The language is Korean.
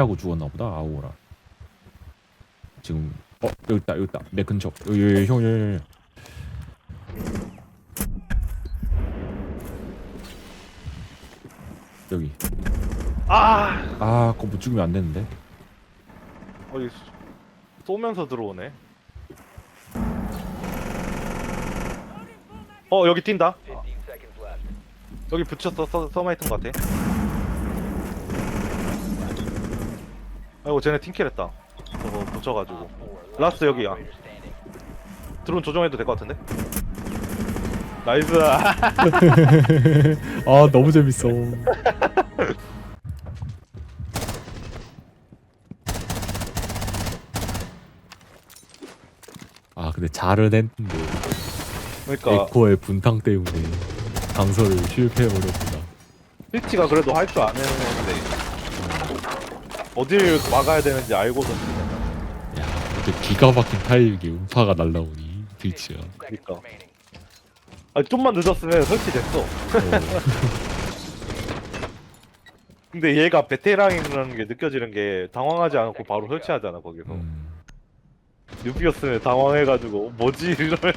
하고 죽었나 보다 아오라. 지금 어 여기 있다 여기 있다. 내 근처. 여기 여기 형 여기 여기 여기. 아! 아 그거 못 죽이면 안 되는데. 어이 쏘면서 들어오네. 어 여기 뛴다. 여기 붙였어 서, 서마이튼 것 같아 아이고 쟤네 팀킬했다. 저거 붙여가지고. 라스트 여기야. 드론 조정해도 될 것 같은데? 나이스. 아 너무 재밌어. 아 근데 잘은 했는데. 그러니까. 에코의 분탕 때문에 강서를 실패해버렸구나. 스위치가 그래도 할 줄 아는 애인데 어딜 막아야 되는지 알고서 야 근데 기가 막힌 타이밍에 음파가 날라오니 빌치야 그니까. 아 좀만 늦었으면 설치됐어. 어, 근데 얘가 베테랑이라는 게 느껴지는 게 당황하지 않고 바로 설치하잖아 거기서. 음. 뉴비였으면 당황해가지고 어, 뭐지? 이러면